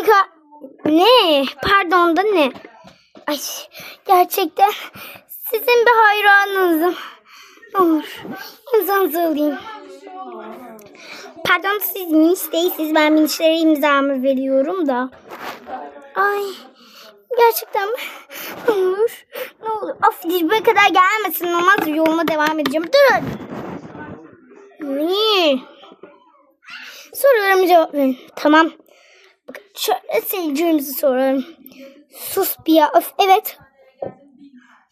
dakika. Ne? Pardon da ne? Ay gerçekten sizin bir hayranınızım. Ne olur imzanızı alayım. Pardon siz Minç değilsiniz. Ben Minçlere imzamı veriyorum da. Ay gerçekten? Ne olur. Ne olur. Of dibime kadar gelmesin. Olmaz yoluma devam edeceğim. Durun. Niye? Sorularımı cevap verin. Tamam. Bakın şöyle seyircilerimize soralım. Sus bir ya. Of evet.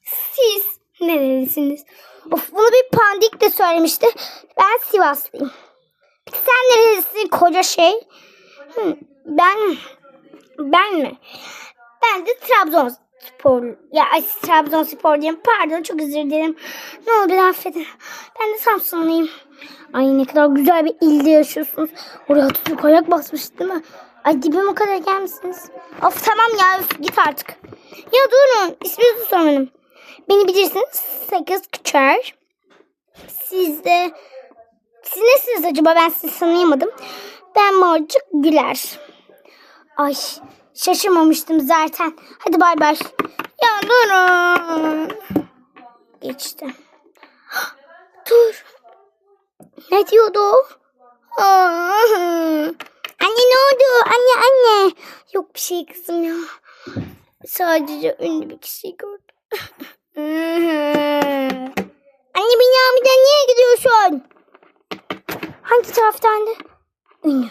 Siz nerelisiniz? Of bunu bir pandik de söylemişti. Ben Sivaslıyım. Sen nerelisin koca şey? Ben ben mi? Ben de Trabzonspor. Ya ay, Trabzonspor diyeyim. Pardon çok özür dilerim. Ne olur beni affedin. Ben de Samsunluyum. Ay ne kadar güzel bir ilde yaşıyorsunuz. Oraya Atatürk ayak basmış değil mi? Ay dibime kadar gelmişsiniz. Of tamam ya git artık. Ya durun isminizi sormadım. Beni bilirsiniz. Sakız Küçer. Siz de... Siz nesiniz acaba? Ben sizi tanıyamadım. Ben Morcuk Güler. Ay şaşırmamıştım zaten. Hadi bay bay. Ya durun. Geçti. Dur. Ne diyordu? Aa? Anne anne. Yok bir şey kızım ya. Sadece ünlü bir kişiyi gördüm. anne beni almadan niye gidiyorsun? Hangi taraftandı? Ünlü.